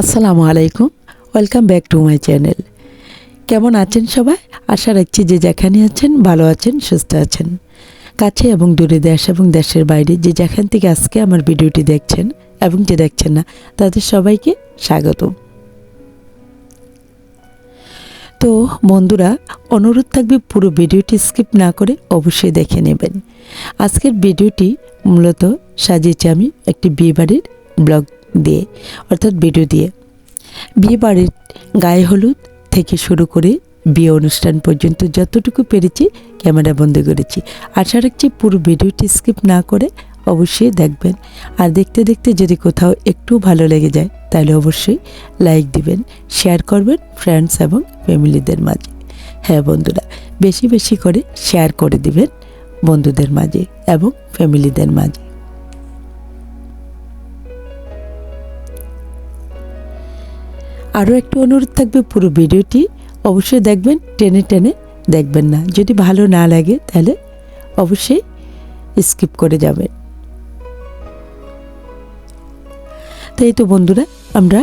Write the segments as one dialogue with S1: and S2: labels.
S1: আসসালামু আলাইকুম। Welcome back to my channel কেমন আছেন সবাই? আশা রাখছি যে যেখানে আছেন, ভালো আছেন, সুস্থ আছেন। কাছে এবং দূরে দেশ এবং দেশের বাইরে যে যেখান থেকে আজকে আমার ভিডিওটি দেখছেন এবং যে দেখছেন না, তাদের সবাইকে স্বাগত। তো বন্ধুরা, অনুরোধ থাকবে পুরো ভিডিওটি স্কিপ না করে অবশ্যই দেখে নেবেন। আজকের ভিডিওটি মূলত সাজিয়েছি আমি একটি বিয়েবাড়ির ব্লগ দিয়ে, অর্থাৎ ভিডিও দিয়ে। বিয়ে বাড়ির গায়ে হলুদ থেকে শুরু করে বিয়ে অনুষ্ঠান পর্যন্ত যতটুকু পেরেছি ক্যামেরা বন্দি করেছি। আশা রাখছি পুরো ভিডিওটি স্কিপ না করে অবশ্যই দেখবেন। আর দেখতে দেখতে যদি কোথাও একটু ভালো লেগে যায়, তাহলে অবশ্যই লাইক দিবেন, শেয়ার করবেন ফ্রেন্ডস এবং ফ্যামিলিদের মাঝে। হ্যাঁ বন্ধুরা, বেশি বেশি করে শেয়ার করে দিবেন বন্ধুদের মাঝে এবং ফ্যামিলিদের মাঝে। আরও একটু অনুরোধ থাকবে পুরো ভিডিওটি অবশ্যই দেখবেন, টেনে টেনে দেখবেন না। যদি ভালো না লাগে তাহলে অবশ্যই স্কিপ করে যাবেন। তাই তো বন্ধুরা, আমরা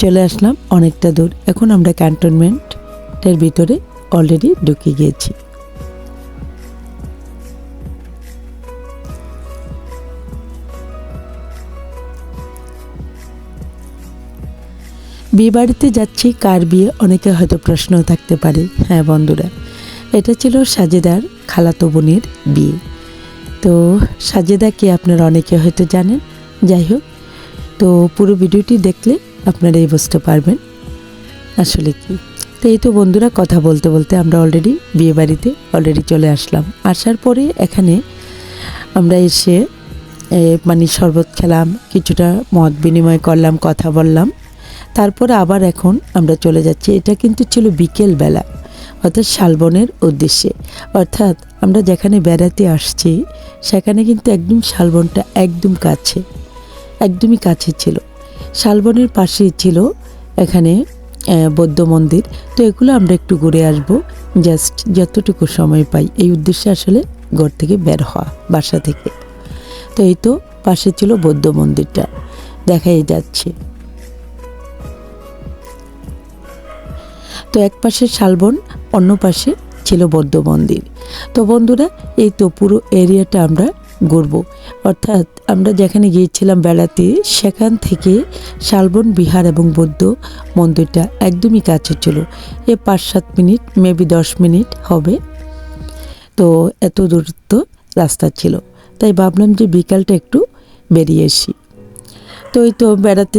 S1: চলে আসলাম অনেকটা দূর। এখন আমরা ক্যান্টনমেন্টের ভিতরে অলরেডি ঢুকে গিয়েছি। বিয়ে বাড়িতে যাচ্ছি, কার বিয়ে? অনেকে হয়তো প্রশ্ন থাকতে পারে। হ্যাঁ বন্ধুরা, এটা ছিল সাজেদার খালাতো বোনের বিয়ে। তো সাজেদাকে আপনারা অনেকে হয়তো জানেন? যাই হোক, তো পুরো ভিডিওটি দেখলে আপনারা এই বুঝতে পারবেন আসলে কি। তো এই তো বন্ধুরা, কথা বলতে বলতে আমরা অলরেডি বিয়ে বাড়িতে অলরেডি চলে আসলাম। আসার পরে এখানে আমরা এসে মানে শরবত খেলাম, কিছুটা মত বিনিময় করলাম, কথা বললাম। তারপরে আবার এখন আমরা চলে যাচ্ছি। এটা কিন্তু ছিল বিকেল বেলা, অর্থাৎ শালবনের উদ্দেশ্যে। অর্থাৎ আমরা যেখানে বেড়াতে আসছি, সেখানে কিন্তু একদম শালবনটা একদম কাছে, একদমই কাছে ছিল। শালবনের পাশেই ছিল এখানে বৌদ্ধ মন্দির। তো এগুলো আমরা একটু ঘুরে আসব, জাস্ট যতটুকু সময় পাই। এই উদ্দেশ্যে আসলে ঘর থেকে বের হওয়া, বাসা থেকে। তো এই তো পাশে ছিল বৌদ্ধ মন্দিরটা, দেখাই যাচ্ছে। তো এক পাশে শালবন, অন্য পাশে ছিল বৌদ্ধ মন্দির। তো বন্ধুরা, এই তো পুরো এরিয়াটা আমরা ঘুরব। অর্থাৎ আমরা যেখানে গিয়েছিলাম বেড়াতে, সেখান থেকে শালবন, বিহার এবং বৌদ্ধ মন্দিরটা একদমই কাছে ছিল। এ পাঁচ সাত মিনিট মেবি দশ মিনিট হবে। তো এত দূরত্ব রাস্তা ছিল। তাই ভাবলাম যে বিকালটা একটু বেরিয়ে আসি। তো ওই তো বেড়াতে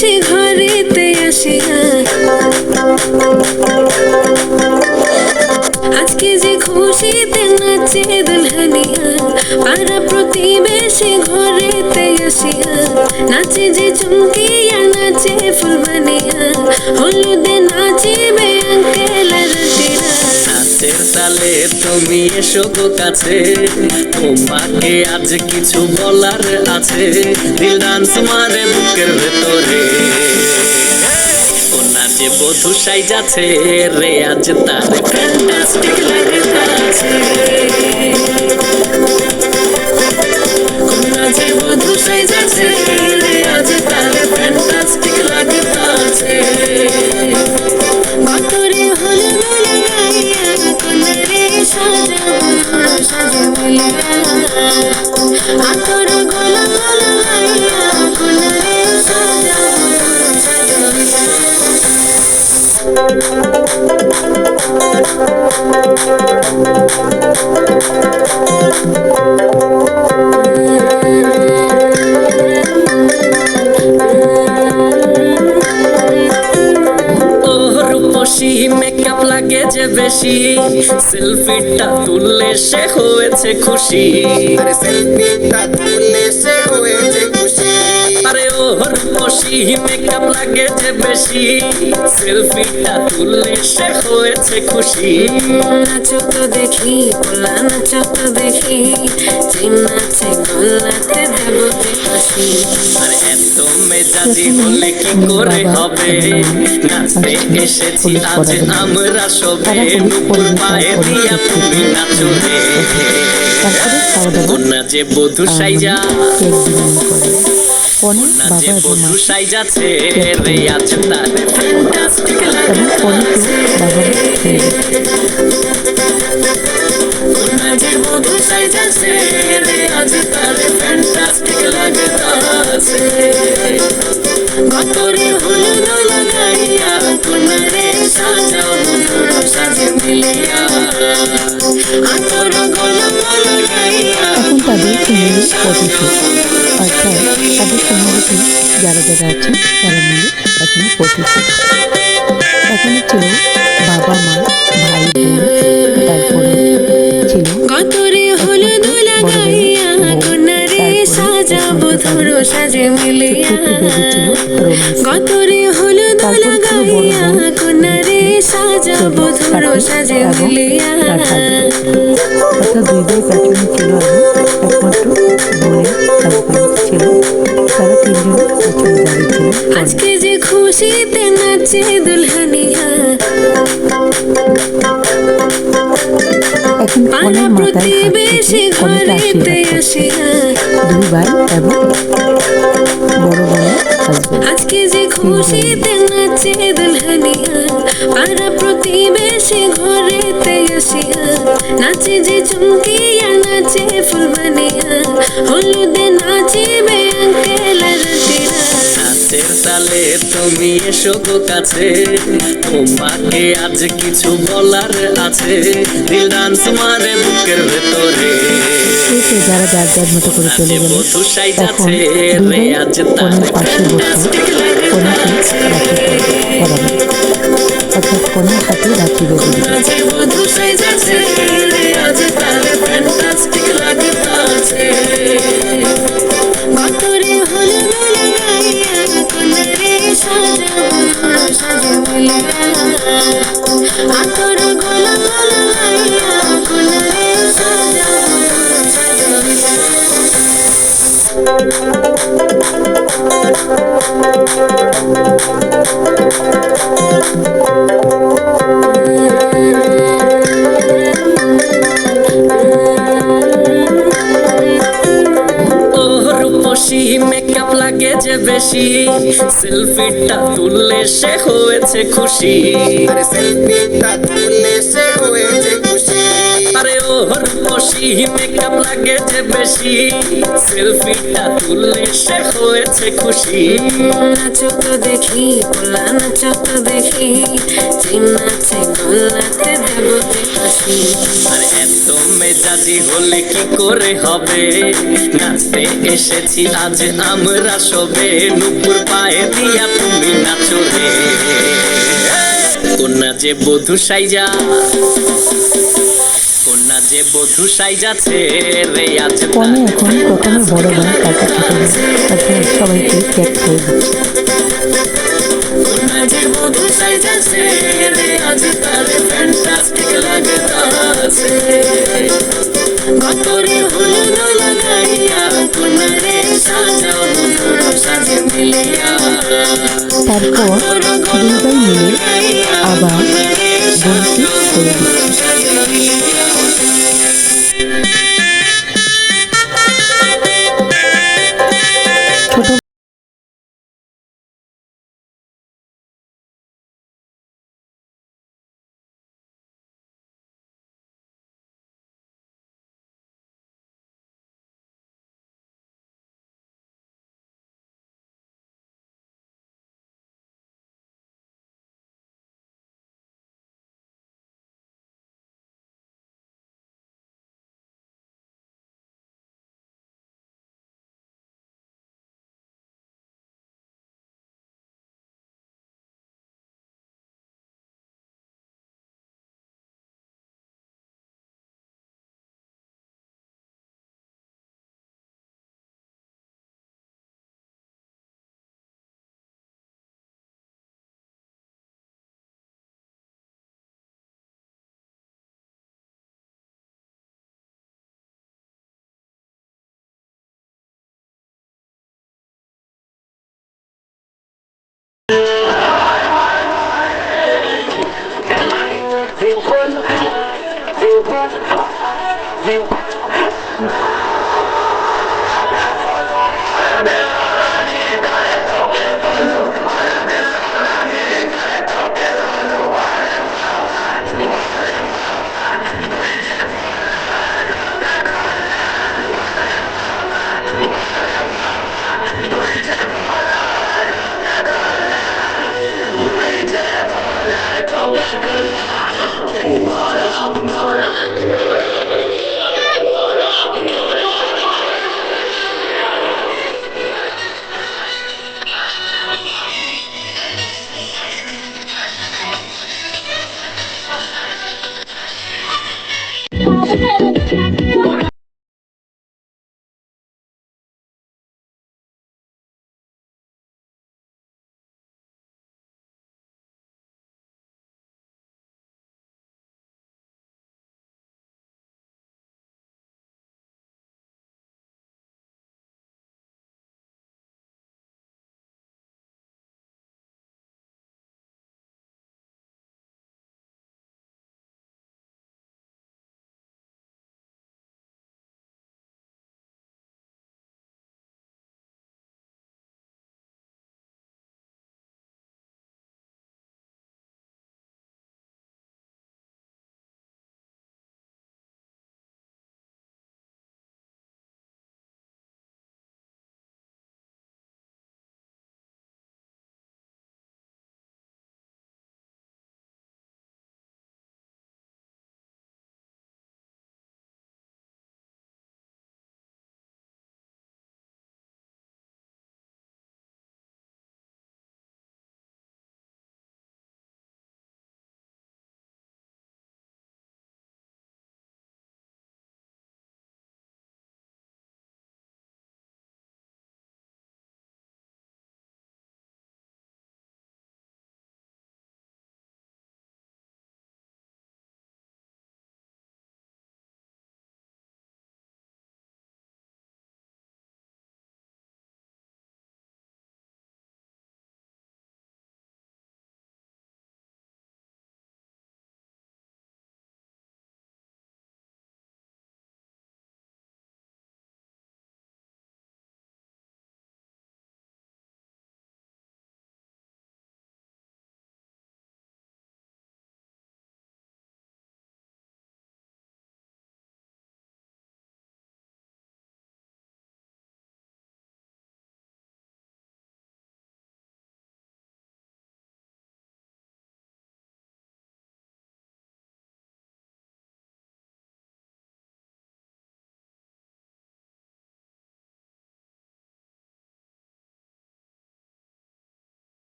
S2: প্রতিবেশী ঘরেতে আসিয়া আজকে যে খুশিতে নাচে দুলহানিয়া, পাড়া প্রতিবেশী ঘরেতে আসিয়া, নাচে যে চুমকিয়া, নাচে ফুলবানিয়া, হলুদে নাচিবে আঙ্কে
S3: নাচের তালে তুমি এসো গো কাছে। তোমাকে আজ কিছু বলার আছে। দিল ডান্স মারে বুকের ভেতরে। নাচে বধু সাই যাচ্ছে রে আজ তার ফ্যান্টাস্টিক লাগে ও নাচে বধু সাই যাচ্ছে রে আজ তার ফ্যান্টাস্টিক লাগে তাছে
S2: সাজাবো সাজে মিলিয়া আতর গোলাপ লাগাইয়া কন্যারে সাজাবো সাজে
S3: বেশি। সেলফিটা তুললে সে হয়েছে খুশি।
S4: সেলফিটা তুললে সে হয়েছে খুশি
S3: রূপসী মেকআপ লাগে যে বেশি? সেলফিটা তুললে সে হয়েছে খুশি।
S2: নাচো তো দেখি পোলা নাচো তো দেখি চিন নাচে গোল্লাতে দেবো যে হাসি।
S3: আর এত মেজাজি হলে কি করে হবে? নাচতে এসেছি আজ আমরা সবে নুপুর পায়ে দিয়া তুমি নাচো রে। যে বধু সাইজা।
S1: কনে বাবা এবং মা এবং
S3: লাগে।
S1: কনেকে বাবা খেয়ে গেছে
S3: না যে বধু সাইজাছে রে আজ তার ফ্যান্টাস্টিক লাগে তাছে
S2: গতরে হলুদ লাগাইয়া কন্যারে সাজাবো ধরো সাজে মিলিয়া। আতর গোলাপ
S1: এখন তাদের ফ্যামিলি ফটোশুট অর্থাৎ তাদের ফ্যামিলিতে যারা যারা আছে তারা মিলে এখানে ফটোশুট এখানে ছিল বাবা মা ভাই বোন তারপরে ছিল
S2: গতরে হলুদ লাগাইয়া কন্যারে সাজাবো ধরো সাজে মিলিয়া। গতরে হলুদ লাগাইয়া কন্যারে সাজাবো ধরো সাজে মিলিয়া।
S1: অর্থাৎ দুই দুই প্যাটার্ন
S2: আজকে যে খুশিতে নাচে দুলহানিয়া। পাড়া প্রতিবেশী ঘরেতে আসিয়া।
S1: দুই এবং বড় বোনের
S2: আজকে যে খুশিতে নাচে দুলহানিয়া পাড়া প্রতিবেশী ঘরেতে আসিয়া। নাচে যে চুমকিয়া
S3: তুমি এসো গো কাছে। তোমাকে আজ কিছু বলার আছে। দিল ডান্স মারে বুকের ভেতরে।
S1: এই যারা যার যার মতো করে চলে গেল
S3: যাচ্ছে
S1: দুই কনের পাশে বসে কনেকে রাখি পরাবে। অর্থাৎ কনের হাতে রাখি বেঁধে দিবে।
S2: আতর গোলাপ লাগাইয়া কন্যারে সাজাবো সাজে মিলিয়া
S3: সেলফিটা তুললে সে হয়েছে খুশি।
S4: সেলফিটা তুললে সে হয়েছে
S3: আরে ওর বসি মেকআপ লাগে যে বেশি। সেলফিটা তুললে সে হয়েছে খুশি।
S2: নাচো তো দেখি পোলা নাচো তো দেখি। চেন নাচে গোল্লাতে দেব যে
S3: আর এত মেজাজি হলে কি করে হবে? নাচতে এসেছি আজ আমরা সবে। নুপুর পায়ে দিয়া তুমি নাচো রে। কন্যা যে বধু সাইজা। কন্যা যে বধু সাইজাছে রে আজ
S1: কনে এখন প্রথমে বড় তারপর ছোট বোন তারপর সবাইকে ক্যাক করে দিচ্ছে
S3: কন্যা যে বধু সাইজাছে রে আজ তারে ফ্যান্টাস্টিক লাগতাছে
S2: ঘরে হলুদ লাগাইয়া কোনারে সাজাও মধুর সাজে মিলিয়া।
S1: তারপর দুই ভাই মিলে আবার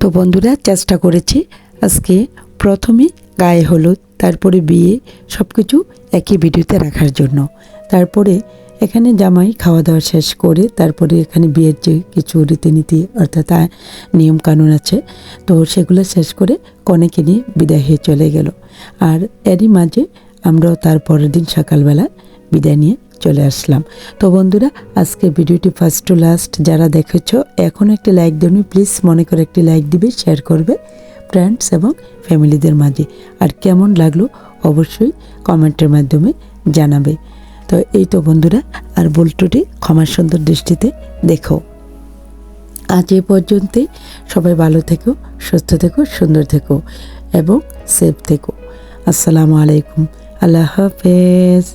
S1: তো বন্ধুরা, চেষ্টা করেছি। আজকে প্রথমে গায়ে হলুদ, তারপরে বিয়ে সব কিছু একই ভিডিওতে রাখার জন্য। তারপরে এখানে জামাই খাওয়া দাওয়া শেষ করে, তারপরে এখানে বিয়ের যে কিছু রীতিনীতি অর্থাৎ নিয়ম কানুন আছে, তো সেগুলো শেষ করে কনেকে নিয়ে বিদায় হয়ে চলে গেল। আর এরই মাঝে আমরাও তার পরের দিন সকালবেলা বিদায় নিয়ে চলে আসলাম। তো বন্ধুরা আজকে ভিডিওটি ফার্স্ট টু লাস্ট যারা দেখেছ এখন একটি লাইক দেবেন প্লিজ মনে করে একটি লাইক দিবে শেয়ার করবে ফ্রেন্ডস এবং ফ্যামিলিদের মাঝে। আর কেমন লাগল অবশ্যই কমেন্টের মাধ্যমে জানাবে। তো এই তো বন্ধুরা, আর বল্টুটি ক্ষমার সুন্দর দৃষ্টিতে দেখো। আজ এ পর্যন্তই, সবাই ভালো থেকো, সুস্থ থেকো, সুন্দর থেকো এবং সেফ থেকো। আসসালামু আলাইকুম, আল্লাহ হাফেজ।